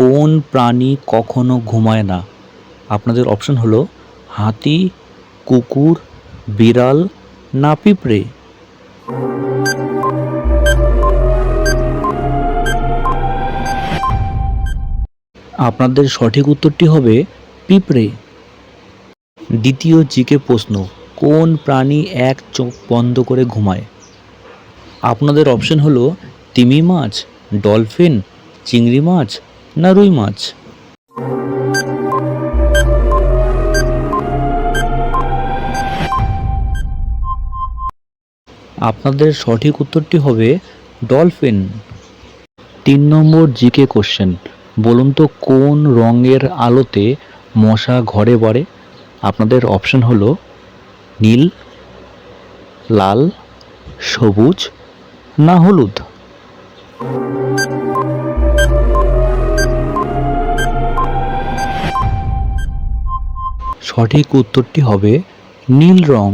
কোন প্রাণী কখনো ঘুমায় না? আপনাদের অপশন হলো হাতি, কুকুর, বিড়াল না পিঁপড়ে। আপনাদের সঠিক উত্তরটি হবে পিঁপড়ে। দ্বিতীয় জিকে প্রশ্ন, কোন প্রাণী এক চোখ বন্ধ করে ঘুমায়? আপনাদের অপশন হলো তিমি মাছ ডলফিন চিংড়ি মাছ না রুই মাছ। আপনাদের সঠিক উত্তরটি হবে ডলফিন। তিন নম্বর জিকে কোশ্চেন বলুন তো, কোন রঙের আলোতে মশা ঘরে বাড়ে? আপনাদের অপশন হলো নীল, লাল, সবুজ না হলুদ? সঠিক উত্তরটি হবে নীল রং।